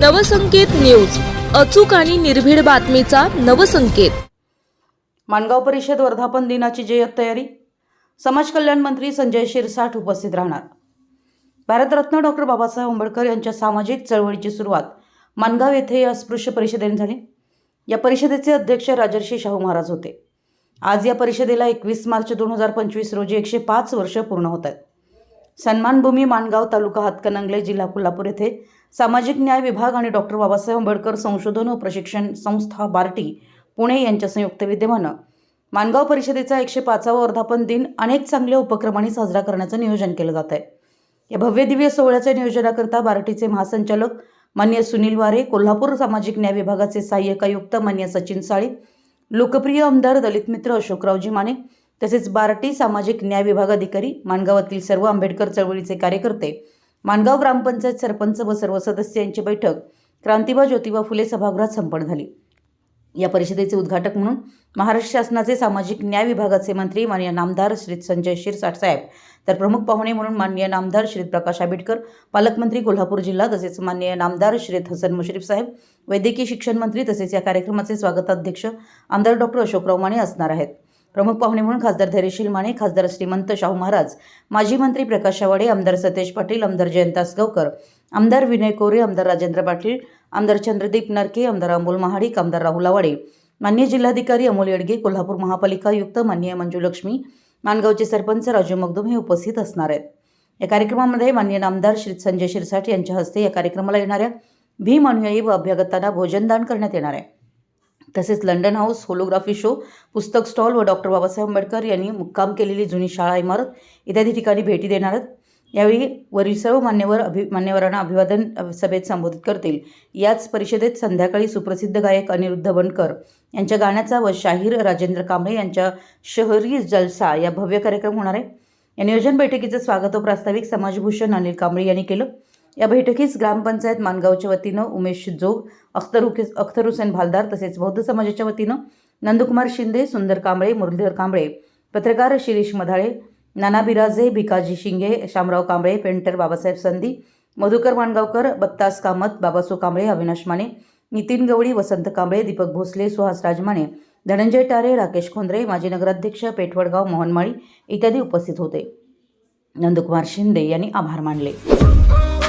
Navsanket news. अचूक आणि निर्भीड बातमीचा नवसंकेत. माणगाव परिषद वर्धापन दिनाची जय्यत तयारी? समाज कल्याण मंत्री संजय शिरसाठ उपस्थित राहणार. भारतरत्न डॉक्टर बाबासाहेब आंबेडकर यांच्या सामाजिक चळवळीची सुरुवात माणगाव येथे या अस्पृश्य परिषदेने झाली. या परिषदेचे अध्यक्ष राजर्षी शाहू महाराज होते. आज या परिषदेला एकवीस मार्च दोन हजार पंचवीस रोजी एकशे पाच वर्ष पूर्ण होत आहेत. सन्मानभूमी माणगाव तालुका हातकणंगले जिल्हा कोल्हापूर येथे सामाजिक न्याय विभाग आणि डॉक्टर बाबासाहेब आंबेडकर संशोधन व प्रशिक्षण संस्था बार्टी पुणे यांच्या संयुक्त विद्यमानं. माणगाव परिषदेचा एकशे पाचावा वर्धापन दिन अनेक चांगल्या उपक्रमांनी साजरा करण्याचं नियोजन केलं जात आहे या भव्य दिव्य सोहळ्याच्या नियोजनाकरता बार्टीचे महासंचालक मान्य सुनील वारे कोल्हापूर सामाजिक न्याय विभागाचे सहाय्यक आयुक्त मान्य सचिन साळी लोकप्रिय आमदार दलित मित्र अशोकरावजी माने तसेच बार्टी सामाजिक न्याय विभाग अधिकारी माणगावातील सर्व आंबेडकर चळवळीचे कार्यकर्ते माणगाव ग्रामपंचायत सरपंच व सर्व सदस्य यांची बैठक क्रांतिबा ज्योतिबा फुले सभागृहात संपन्न झाली. या परिषदेचे उद्घाटक म्हणून महाराष्ट्र शासनाचे सामाजिक न्याय विभागाचे मंत्री मान्य नामदार श्री संजय शिरसाट साहेब तर प्रमुख पाहुणे म्हणून मान्य नामदार श्री प्रकाश आंबेडकर पालकमंत्री कोल्हापूर जिल्हा तसेच मान्य नामदार श्री हसन मुश्रीफ साहेब वैद्यकीय शिक्षण मंत्री तसेच या कार्यक्रमाचे स्वागताध्यक्ष आमदार डॉक्टर अशोकराव माने असणार आहेत. प्रमुख पाहुणे म्हणून खासदार धैर्यशील माने खासदार श्रीमंत शाहू महाराज माजी मंत्री प्रकाश आवाडे आमदार सतेज पाटील आमदार जयंत आसगावकर आमदार विनय कोरे आमदार राजेंद्र पाटील आमदार चंद्रदीप नरके आमदार अमोल महाडिक आमदार राहुल आवाडे मान्य जिल्हाधिकारी अमोल येडगे कोल्हापूर महापालिका आयुक्त मान्य मंजुलक्ष्मी माणगावचे सरपंच राजू मगदुम हे उपस्थित असणार आहेत. या कार्यक्रमामध्ये मान्य नामदार श्री संजय शिरसाट यांच्या हस्ते या कार्यक्रमाला येणाऱ्या भीम अनुयायी व अभ्यागतांना भोजनदान करण्यात येणार आहे. तसेच लंडन हाऊस होलोग्राफी शो पुस्तक स्टॉल व डॉक्टर बाबासाहेब आंबेडकर यांनी मुक्काम केलेली जुनी शाळा इमारत इत्यादी ठिकाणी भेटी देणार आहेत. यावेळी वरील सर्व मान्यवर अभि मान्यवरांना अभिवादन सभेत संबोधित करतील. याच परिषदेत संध्याकाळी सुप्रसिद्ध गायक अनिरुद्ध बनकर यांच्या गाण्याचा व शाहीर राजेंद्र कांबळे यांच्या शहरी जलसा या भव्य कार्यक्रम होणार आहे. या नियोजन बैठकीचं स्वागत व प्रास्ताविक समाजभूषण अनिल कांबळे यांनी केलं. या बैठकीस ग्रामपंचायत मानगावच्या वतीनं उमेश जोग अख्तर अख्तर हुसेन भालदार तसेच बौद्ध समाजाच्या वतीनं नंदकुमार शिंदे सुंदर कांबळे मुरलीधर कांबळे पत्रकार शिरीष मधाळे नाना बिराजे भिकाजी शिंगे शामराव कांबळे पेंटर बाबासाहेब संधी मधुकर माणगावकर बत्तास कामत बाबासो कांबळे अविनाश माने नितीन गवळी वसंत कांबळे दीपक भोसले सुहास राजमाने धनंजय टारे राकेश खोंद्रे माजी नगराध्यक्ष पेठवडगाव मोहनमाळी इत्यादी उपस्थित होते. नंदकुमार शिंदे यांनी आभार मानले.